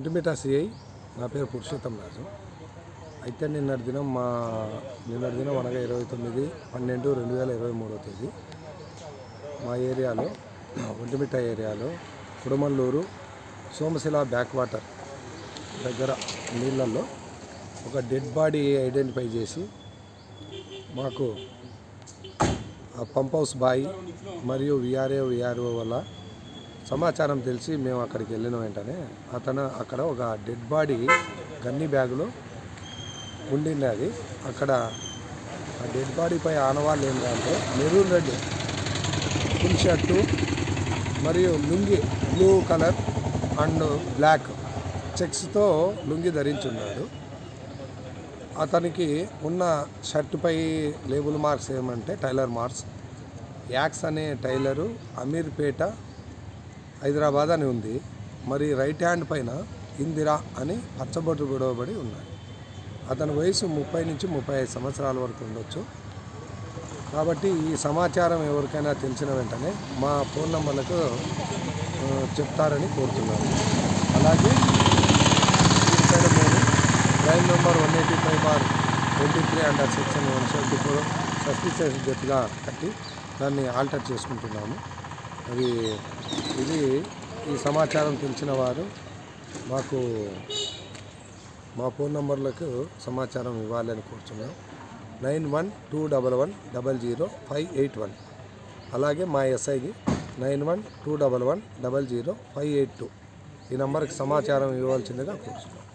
Vontimitta CI నా పేరు పురుషోత్తం రాజు. అయితే నిన్నటి దినం మా నిన్నటి దినం అనగా ఇరవై తొమ్మిది పన్నెండు రెండు వేల ఇరవై మూడో తేదీ మా ఏరియాలో ఒంటిమిట్ట ఏరియాలో కుడుమల్లూరు సోమశిల బ్యాక్ వాటర్ దగ్గర నీళ్ళల్లో ఒక డెడ్ బాడీ ఐడెంటిఫై చేసి మాకు పంప్ హౌస్ బాయ్ మరియు విఆర్ఏ విఆర్ఓ వల్ల సమాచారం తెలిసి మేము అక్కడికి వెళ్ళిన వెంటనే అతను అక్కడ ఒక డెడ్ బాడీ గన్ని బ్యాగులో ఉండింది అది. అక్కడ ఆ డెడ్ బాడీపై ఆనవాళ్ళు ఏంటంటే మెరూన్ రెడ్ ఫుల్ షర్టు మరియు lungi blue colour and black చెక్స్తో lungi ధరించున్నాడు. అతనికి ఉన్న షర్టుపై లేబుల్ మార్క్స్ ఏమంటే టైలర్ మార్క్స్. యాక్స్ అనే టైలరు అమీర్పేట హైదరాబాద్ అని ఉంది. మరి రైట్ హ్యాండ్ పైన ఇందిరా అని పచ్చబొట్టు గొడవబడి ఉన్నాయి. అతని వయసు ముప్పై నుంచి ముప్పై ఐదు సంవత్సరాల వరకు ఉండొచ్చు. కాబట్టి ఈ సమాచారం ఎవరికైనా తెలిసిన వెంటనే మా ఫోన్ నంబర్లకు చెప్తారని కోరుతున్నాను. అలాగే ఇక్కడ మేము number one eighty five bar twenty three under section one seventy four suspicious డెత్గా కట్టి దాన్ని ఆల్టర్ చేసుకుంటున్నాము. అది ఇది ఈ సమాచారం తెలిసిన వారు మాకు మా ఫోన్ నంబర్లకు సమాచారం ఇవ్వాలని కోరుతున్నాం nine one two double one double zero five eight one. అలాగే మా ఎస్ఐకి nine one two double one double zero five eight two. ఈ నంబర్కి సమాచారం ఇవ్వాల్సిందిగా కోరుతున్నాం